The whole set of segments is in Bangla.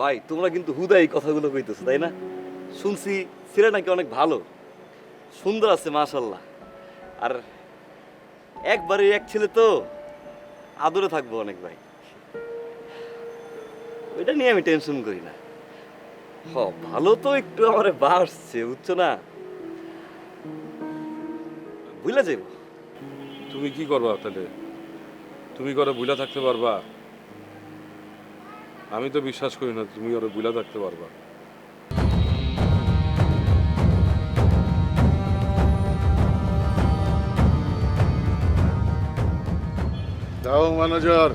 ভাই, তোমরা কিন্তু হুদাই কথাগুলো কইতেছো, তাই না? শুনছি ছেলে নাকি অনেক ভালো। সুন্দর আছে মাশাল্লাহ আর একবারে এক ছেলে তো আদরে থাকব অনেক ভাই। ওইটা নিয়ে আমি টেনশন করি না। হ, ভালো তো একটু আমার বাড়ছে, বুঝছ না? বুঝলা যাইব। তুমি কি করবা তাহলে? তুমি করে বুলা থাকতে পারবা? আমি তো বিশ্বাস করি না তুমি ওরা বুলা থাকতে পারবা। দাও ম্যানেজার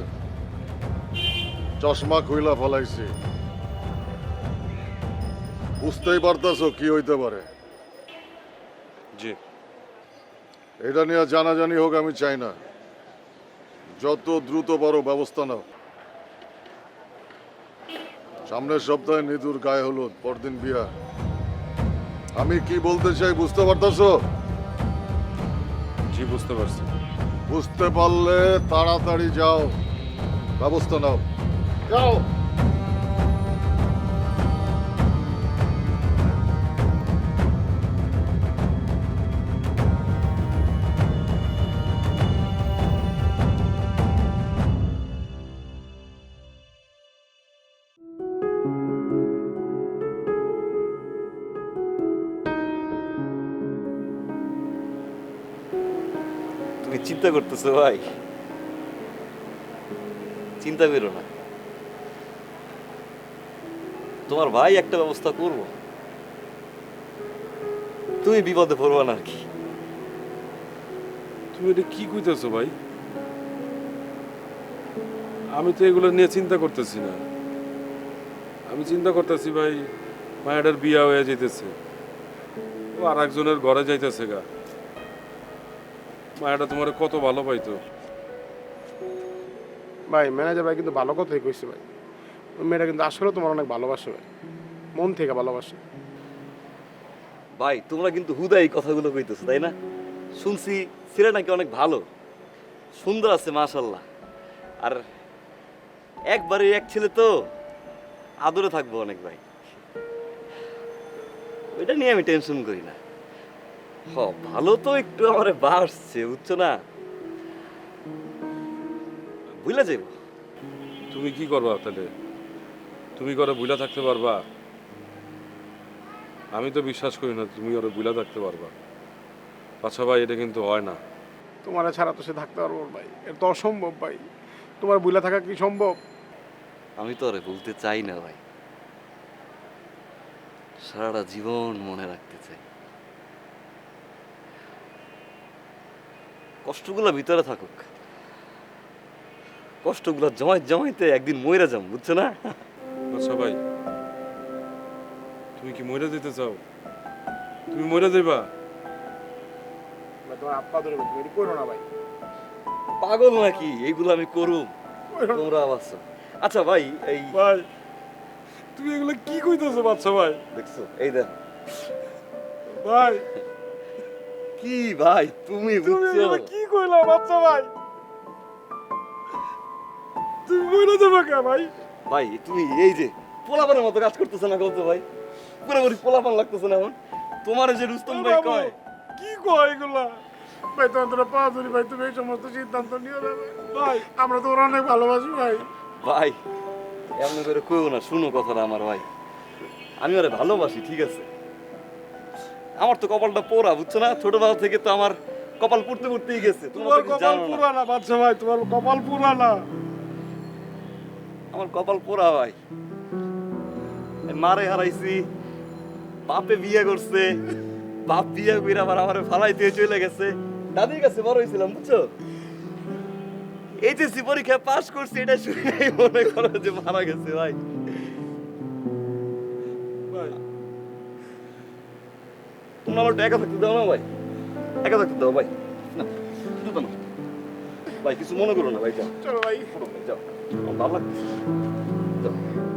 চশমা খুইলা ফলাইছি। বুঝতেই পারতাছো কি হইতে পারে। জি। এটা নিয়ে জানাজানি হোক আমি চাই না। যত দ্রুত পারো ব্যবস্থা নাও। সামনের সপ্তাহে নিতুর গায়ে হলুদ পরদিন বিয়া। আমি কি বলতে চাই বুঝতে পারতেছো? জি বুঝতে পারছি। বুঝতে পারলে তাড়াতাড়ি যাও। ব্যবস্থা নাও। যাও। তুমি চিন্তা করতেছো, ভাই। চিন্তা করো না। তোমার ভাই একটা ব্যবস্থা করব। তুমি বিপদে পড়বা না আর কি। তুমি এটা কি কইতেছো, ভাই? আমি তো এগুলো নিয়ে চিন্তা করতেছি না। আমি চিন্তা করতেছি, ভাই, মায়ের বিয়া হয়ে যেতেছে ও আর একজনের ঘরে যাইতেছে গা। মায়াটা তোমার কত ভালো পাইতো? ভাই ম্যানেজার ভাই কিন্তু ভালো কথাই কইছে ভাই। ওই মেয়েটা কিন্তু আসলে তোমার অনেক ভালোবাসে ভাই। মন থেকে ভালোবাসে। ভাই তোমরা কিন্তু হুদাই এই কথাগুলো কইতেছো তাই না? শুনছি ছেলে নাকি অনেক ভালো। সুন্দর আছে মাশাল্লাহ আর একবারে এক ছেলে তো আদরে থাকব অনেক ভাই। ওইটা নিয়ে আমি টেনশন করি না। হ ভালো তো একটু আমার বাড়ছে বুঝছ না? বুঝলা যাইব। তুমি কি করবা তাহলে? তুমি করে বুলা থাকতে পারবা? আমি তো বিশ্বাস করি না তুমি ওরা বুলা থাকতে পারবা। আচ্ছা ভাই এটা কিন্তু হয় না। তোমার ছাড়া তো সে থাকতে পারব না ভাই। এটা তো অসম্ভব ভাই। তোমার বুলা থাকা কি সম্ভব? আমি তো আরে বলতে চাই না ভাই। সারাটা জীবন মনে রাখতে চাই। কষ্টগুলো ভিতরে থাকুক। কষ্টগুলো জমাই জমাইতে একদিন মইরা যাম বুঝছ না? আচ্ছা ভাই তুমি কি মরে যেতে চাও? তুমি মরে যাইবা? তোমার ধরে তুমি করো না ভাই। পাগল নাকি? এইগুলো আমি করুম। করো তোমরা আবাস। আচ্ছা ভাই এই ভাই তুমি এগুলো কি কইতেছো বাচ্চা ভাই? দেখছ এই দেখ। ভাই কি ভাই তুমি বুঝছ? কি কইলা বাচ্চা ভাই? তুমি মরে যাবে কে ভাই? ভাই তুমি এই যে পোলাপানের মতো কাজ করতেছ না বলতো ভাই? পুরোপুরি পোলাপান লাগতেছে না এখন। তোমার যে রুস্তম ভাই কয়? কি কয় এগুলা? ভাই তোমার তোরা পা ধরি ভাই তুমি এই সমস্ত সিদ্ধান্ত নিও না ভাই। আমরা তোমার অনেক ভালোবাসি ভাই। ভাই এমন করে কইও না শুনো কথাটা আমার ভাই। আমি ওরে ভালোবাসি ঠিক আছে? আমার তো কপালটা পোড়া বুঝছ না? ছোটবেলা থেকে তো আমার কপাল পুড়তে পুড়তেই গেছে। তোমার কপাল জানো না। বাচ্চা ভাই তোমার কপাল পুরানা। আমার কপাল পোড়া ভাই। মারে হারাইছি বাপে বিয়ে করছে বাপ বিয়ে করে আবার আমার ফালাই দিয়ে চলে গেছে। দাদির কাছে বড় হয়েছিলাম বুঝছ? এইচএসসি পরীক্ষা পাশ করছি এটা শুনেই মনে করো যে মারা গেছে ভাই। তোমরা আমার একা থাকতে দাও না ভাই? একা থাকতে দাও ভাই। না জুতো না। ভাই কিছু মনে করো না ভাই যাও। চলো ভাই। যাও। ভালো লাগতেছে। যাও।